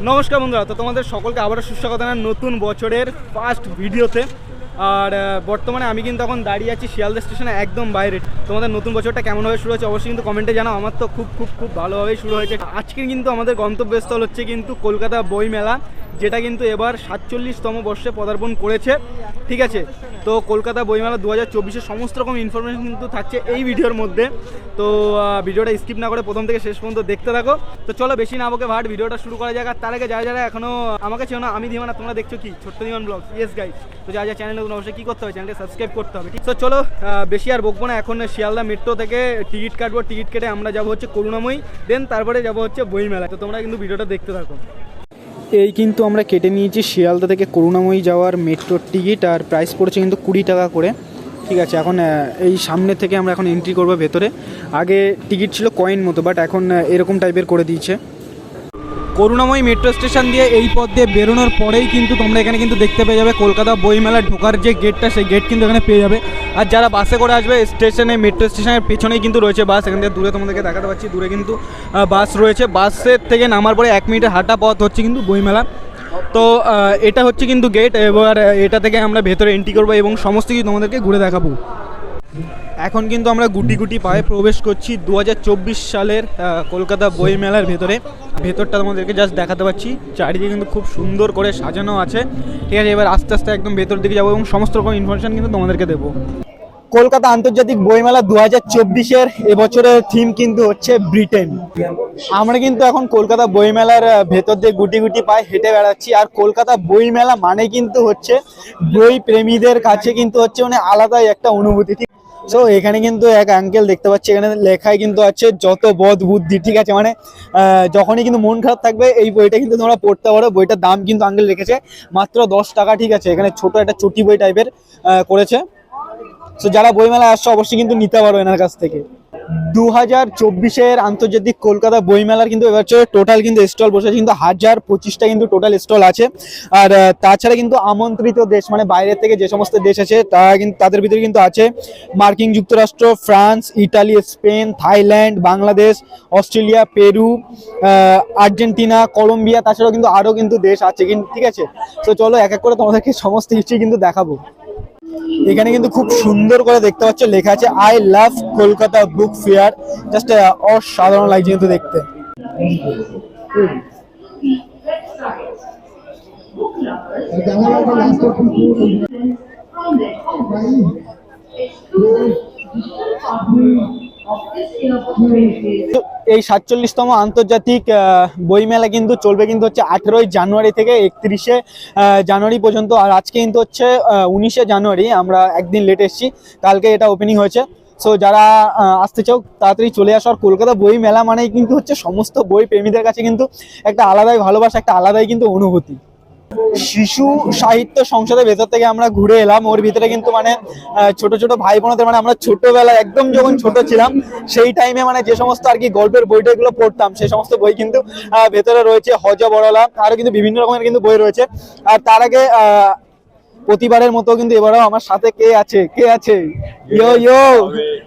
নমস্কার বন্ধুরা তো তোমাদের সকলকে আবারও সুস্বাগত জানাই নতুন বছরের ফার্স্ট ভিডিওতে আর বর্তমানে আমি কিন্তু এখন দাঁড়িয়ে আছি শিয়ালদা স্টেশনে একদম বাইরে। তোমাদের নতুন বছরটা কেমনভাবে শুরু হয়েছে অবশ্যই কিন্তু কমেন্টে জানাও। আমার তো খুব খুব খুব ভালোভাবেই শুরু হয়েছে। আজকে কিন্তু আমাদের গন্তব্যস্থল হচ্ছে কিন্তু কলকাতা বই মেলা যেটা কিন্তু এবার সাতচল্লিশতম বর্ষে পদার্পণ করেছে। ঠিক আছে? তো কলকাতা বইমেলা দু হাজার চব্বিশের সমস্ত রকম ইনফরমেশন কিন্তু থাকছে এই ভিডিওর মধ্যে। তো ভিডিওটা স্কিপ না করে প্রথম থেকে শেষ পর্যন্ত দেখতে থাকো। তো চলো বেশি না আমাকে ভাট, ভিডিওটা শুরু করা যাক। আর তার আগে যারা যারা এখনও আমাকে চেনো না, আমি দিমানা তোমরা দেখছ কি? ছোট্ট দিমান ব্লগ ইয়েস গাই তো যা যা চ্যানেল নতুন অবশ্যই কী করতে হবে চ্যানেলকে সাবস্ক্রাইব করতে হবে, ঠিক? তো চলো বেশি আর বকবো না, এখন শিয়ালদা মেট্রো থেকে টিকিট কাটবো টিকিট কেটে আমরা যাব হচ্ছে করুণাময়ী দেন তারপরে যাব হচ্ছে বইমেলা তো তোমরা কিন্তু ভিডিওটা দেখতে থাকো। এই কিন্তু আমরা কেটে নিয়েছি শিয়ালদা থেকে করুণাময়ী যাওয়ার মেট্রোর টিকিট আর প্রাইস পড়েছে কিন্তু কুড়ি টাকা করে, ঠিক আছে? এখন এই সামনে থেকে আমরা এখন এন্ট্রি করব ভেতরে। আগে টিকিট ছিল কয়েন মতো বাট এখন এরকম টাইপের করে দিয়েছে। করুণাময়ী মেট্রো স্টেশন দিয়ে এই পথ দিয়ে বেরোনোর পরেই কিন্তু তোমরা এখানে কিন্তু দেখতে পেয়ে যাবে কলকাতা বইমেলা ঢোকার যে গেটটা সেই গেট কিন্তু এখানে পেয়ে যাবে। আর যারা বাসে করে আসবে স্টেশনে মেট্রো স্টেশনের পেছনেই কিন্তু রয়েছে বাস এখান থেকে দূরে তোমাদেরকে দেখাতে পাচ্ছি, দূরে কিন্তু বাস রয়েছে। বাসের থেকে নামার পরে এক মিনিটের হাঁটা পথ হচ্ছে কিন্তু বইমেলা। তো এটা হচ্ছে কিন্তু গেট এবার এটা থেকে আমরা ভেতরে এন্ট্রি করব এবং সমস্ত কিছু তোমাদেরকে ঘুরে দেখাবো। এখন কিন্তু আমরা গুটি গুটি পায়ে প্রবেশ করছি দু হাজার চব্বিশ সালের কলকাতা বই মেলার ভেতরে। ভেতরটা তোমাদেরকে জাস্ট দেখাতে পাচ্ছি। চারিদিকে কিন্তু খুব সুন্দর করে সাজানো আছে। ঠিক আছে, এবার আস্তে আস্তে একদম ভেতর দিকে যাব এবং সমস্ত রকম ইনফরমেশন কিন্তু তোমাদেরকে দেবো। কলকাতা আন্তর্জাতিক বইমেলা দু হাজার চব্বিশের এবছরের থিম কিন্তু হচ্ছে ব্রিটেন। আমরা কিন্তু এখন কলকাতা বইমেলার ভেতর দিয়ে গুটি গুটি পায়ে হেঁটে বেড়াচ্ছি। আর কলকাতা বইমেলা মানে কিন্তু হচ্ছে বই প্রেমীদের কাছে কিন্তু হচ্ছে মানে আলাদাই একটা অনুভূতি। ঠিক সো এখানে কিন্তু এক আঙ্কেল দেখতে পাচ্ছি, এখানে লেখায় কিন্তু আছে যত বদ বুদ্ধি, ঠিক আছে? মানে যখনই কিন্তু মন খারাপ থাকবে, এই বইটা কিন্তু তোমরা পড়তে পারো। বইটার দাম কিন্তু আঙ্কেল রেখেছে মাত্র দশ টাকা, ঠিক আছে? এখানে ছোট একটা চটি বই টাইপের করেছে। সো যারা বইমেলায় আসছে, অবশ্যই কিন্তু নিতে পারো এনার কাছ থেকে। দু হাজার চব্বিশের আন্তর্জাতিক কলকাতা বইমেলার কিন্তু এবার টোটাল কিন্তু স্টল বসেছে কিন্তু হাজার পঁচিশটা কিন্তু টোটাল স্টল আছে। আর তাছাড়া কিন্তু আমন্ত্রিত দেশ মানে বাইরের থেকে যে সমস্ত দেশ আছে, তারা কিন্তু, তাদের ভিতরে কিন্তু আছে মার্কিন যুক্তরাষ্ট্র, France, Italy, Spain, Thailand, Bangladesh, Australia, Peru Argentina, Colombia, তাছাড়াও কিন্তু আরও কিন্তু দেশ আছে কিন্তু ঠিক আছে? তো চলো এক এক করে তোমাদেরকে সমস্ত কিছুই কিন্তু দেখাবো। এখানে কিন্তু খুব সুন্দর করে দেখতে পাচ্ছ, লেখা আছে I love Kolkata book fair just অসাধারণ লাগছে কিন্তু দেখতে। এই সাতচল্লিশতম আন্তর্জাতিক বইমেলা কিন্তু চলবে কিন্তু হচ্ছে আঠেরোই জানুয়ারি থেকে একত্রিশে জানুয়ারি পর্যন্ত। আর আজকে কিন্তু হচ্ছে উনিশে জানুয়ারি, আমরা একদিন লেট এসেছি, কালকে এটা ওপেনিং হয়েছে। সো যারা আসতে চাও, তাড়াতাড়ি চলে আসো। আর কলকাতা বই মেলা মানেই কিন্তু হচ্ছে সমস্ত বই প্রেমীদের কাছে কিন্তু একটা আলাদাই ভালোবাসা, একটা আলাদাই কিন্তু অনুভূতি। শিশু সাহিত্য সংসদের ভেতর থেকে আমরা ঘুরে এলাম। ওর ভিতরে কিন্তু মানে ছোট ছোট ভাই বোনদের মানে আমরা ছোটবেলায় একদম যখন ছোট ছিলাম সেই টাইমে মানে যে সমস্ত আর কি গল্পের বইটাগুলো পড়তাম সেই সমস্ত বই কিন্তু ভেতরে রয়েছে হজ বড়লা আরও কিন্তু বিভিন্ন রকমের কিন্তু বই রয়েছে। আর তার আগে আহ, প্রতিবারের মতো কিন্তু এবারেও আমার সাথে কে আছে? কে আছে? ইয়ো ইয়ো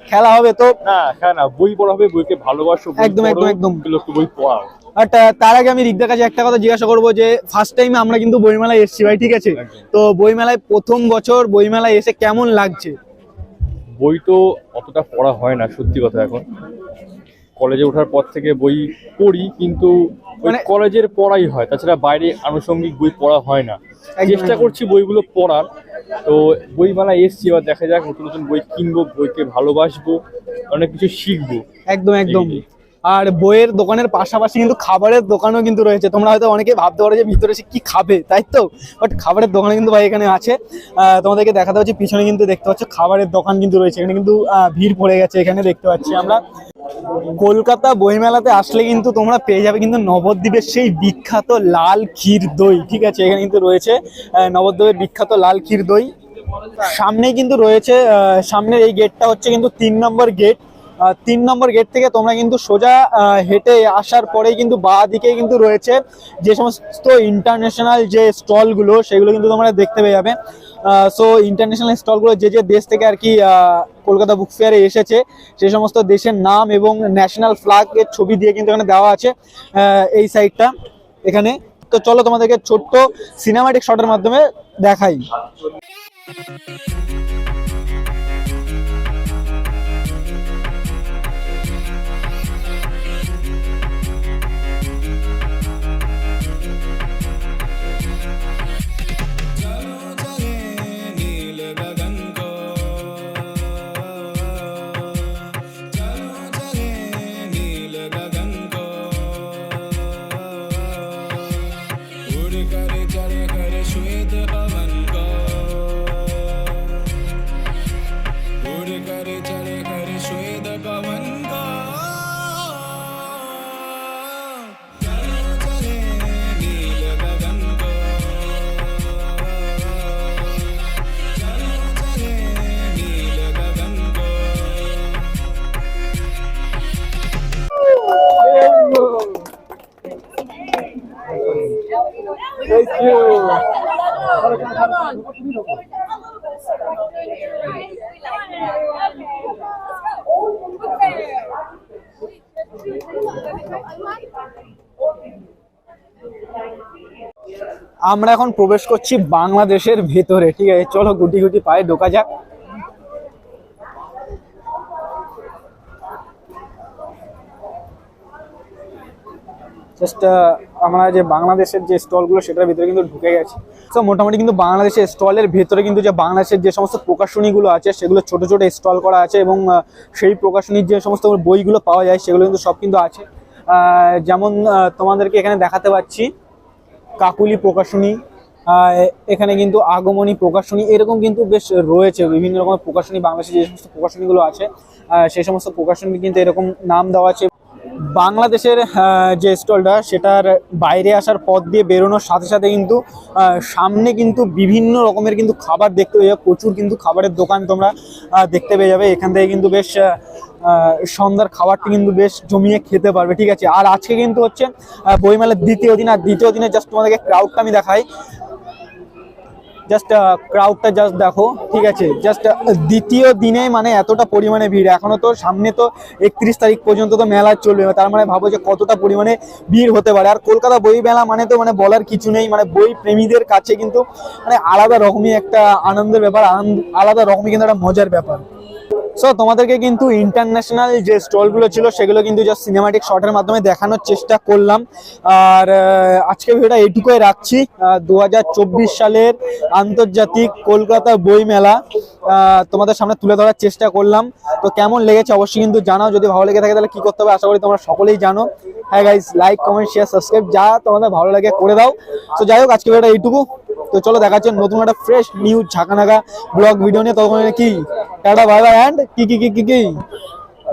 খেলা হবে তো। না হ্যাঁ না বই পড়া হবে বইকে ভালোবাসো একদম, একদম, একদম। বই পড়াও। বাট তার আগে আমি রিকদার কাছে একটা কথা জিজ্ঞাসা করব যে ফার্স্ট টাইম আমরা কিন্তু বইমেলায় এসেছি ভাই ঠিক আছে? তো বইমেলায় প্রথম বছর বইমেলায় এসে কেমন লাগছে? বই তো অতটা পড়া হয় না সত্যি কথা এখন। কলেজে ওঠার পর থেকে বই পড়ি কিন্তু মানে- কলেজের পড়াই হয় তাছাড়া বাইরে আনুষঙ্গিক বই পড়া হয় না। চেষ্টা করছি বইগুলো পড়ার। তো বইমেলা এসছি এবার দেখা যাক নতুন নতুন বই কিনবো বইকে ভালোবাসবো অনেক কিছু শিখব। একদম একদম। আর বইয়ের দোকানের পাশাপাশি কিন্তু খাবারের দোকানও কিন্তু রয়েছে। তোমরা হয়তো অনেকে ভাবতে পারো যে ভিতরে সে কি খাবে, তাই তো? বাট খাবারের দোকান কিন্তু ভাই এখানে আছে। তোমাদেরকে দেখাতে পাচ্ছি, পিছনে কিন্তু দেখতে পাচ্ছ খাবারের দোকান কিন্তু রয়েছে। এখানে কিন্তু ভিড় পড়ে গেছে, এখানে দেখতে পাচ্ছি আমরা। কলকাতা বইমেলাতে আসলে কিন্তু তোমরা পেয়ে যাবে কিন্তু নবদ্বীপের সেই বিখ্যাত লাল ক্ষীর দই, ঠিক আছে? এখানে কিন্তু রয়েছে নবদ্বীপের বিখ্যাত লাল ক্ষীর দই। সামনেই কিন্তু রয়েছে সামনের এই গেটটা হচ্ছে কিন্তু তিন নম্বর গেট। তিন নম্বর গেট থেকে তোমরা কিন্তু সোজা হেঁটে আসার পরেই কিন্তু বাঁ দিকে কিন্তু রয়েছে যে সমস্ত ইন্টারন্যাশনাল যে স্টলগুলো, সেগুলো কিন্তু তোমরা দেখতে পেয়ে যাবে। সো ইন্টারন্যাশনাল স্টলগুলো যে যে দেশ থেকে আর কি কলকাতা বুক ফেয়ারে এসেছে, সে সমস্ত দেশের নাম এবং ন্যাশনাল ফ্ল্যাগের ছবি দিয়ে কিন্তু এখানে দেওয়া আছে এই সাইডটা এখানে। তো চলো তোমাদেরকে ছোট্ট সিনেমাটিক শটের মাধ্যমে দেখাই। আমরা এখন প্রবেশ করছি বাংলাদেশের ভেতরে ঠিক আছে? চলো গুটি গুটি পায়ে ঢোকা যাক। জাস্ট আমরা যে বাংলাদেশের যে স্টলগুলো, সেটার ভিতরে কিন্তু ঢুকে গেছে। তো মোটামুটি কিন্তু বাংলাদেশের স্টলের ভেতরে কিন্তু যে বাংলাদেশের যে সমস্ত প্রকাশনীগুলো আছে, সেগুলো ছোট ছোট স্টল করা আছে এবং সেই প্রকাশনীর যে সমস্ত বইগুলো পাওয়া যায়, সেগুলো কিন্তু সব কিন্তু আছে। যেমন তোমাদেরকে এখানে দেখাতে পাচ্ছি কাকুলি প্রকাশনী এখানে কিন্তু আগমনী প্রকাশনী, এরকম কিন্তু বেশ রয়েছে, বিভিন্ন রকমের প্রকাশনী বাংলাদেশে যে সমস্ত প্রকাশনীগুলো আছে সেই সমস্ত প্রকাশনী কিন্তু এরকম নাম দেওয়া আছে। বাংলাদেশের যে স্টলটা, সেটার বাইরে আসার পথ দিয়ে বেরোনোর সাথে সাথে কিন্তু সামনে কিন্তু বিভিন্ন রকমের কিন্তু খাবার দেখতে পেয়ে যাবে, প্রচুর কিন্তু খাবারের দোকান তোমরা দেখতে পেয়ে যাবে। এখান থেকে কিন্তু বেশ সন্ধ্যার খাবারটি কিন্তু বেশ জমিয়ে খেতে পারবে, ঠিক আছে? আর আজকে কিন্তু হচ্ছে বইমেলার দ্বিতীয় দিন, আর দ্বিতীয় দিনে জাস্ট তোমাদেরকে ক্রাউডটা আমি দেখাই। জাস্ট ক্রাউডটা জাস্ট দেখো, ঠিক আছে? জাস্ট দ্বিতীয় দিনে মানে এতটা পরিমাণে ভিড়। এখনও তো সামনে তো একত্রিশ তারিখ পর্যন্ত তো মেলা চলবে। তার মানে ভাবো যে কতটা পরিমাণে ভিড় হতে পারে। আর কলকাতা বই মেলা মানে তো মানে বলার কিছু নেই। মানে বই প্রেমীদের কাছে কিন্তু মানে আলাদা রকমই একটা আনন্দের ব্যাপার আলাদা রকমই কিন্তু একটা মজার ব্যাপার। সো তোমাদেরকে কিন্তু ইন্টারন্যাশনাল যে স্টলগুলো ছিল, সেগুলো কিন্তু জাস্ট সিনেমাটিক শটের মাধ্যমে দেখানোর চেষ্টা করলাম। আর আজকে ভিডিওটা এইটুকুই রাখছি। দু হাজার চব্বিশ সালের আন্তর্জাতিক কলকাতা বই মেলা তোমাদের সামনে তুলে ধরার চেষ্টা করলাম। তো কেমন লেগেছে অবশ্যই কিন্তু জানাও। যদি ভালো লেগে থাকে তাহলে কি করতে হবে আশা করি তোমরা সকলেই জানো। হ্যাঁ guys like comment share subscribe যা তোমাদের ভালো লাগে করে দাও। তো যাই হোক, আজকে ভিডিওটা এইটুকু। তো চলো, দেখা হচ্ছে নতুন একটা ফ্রেশ নিউজ ঝাঁকানাগা ব্লগ ভিডিও নিয়ে। তখন কি? টাটা বাই বাই অ্যান্ড কি কি কি কি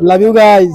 লাভ ইউ গাইজ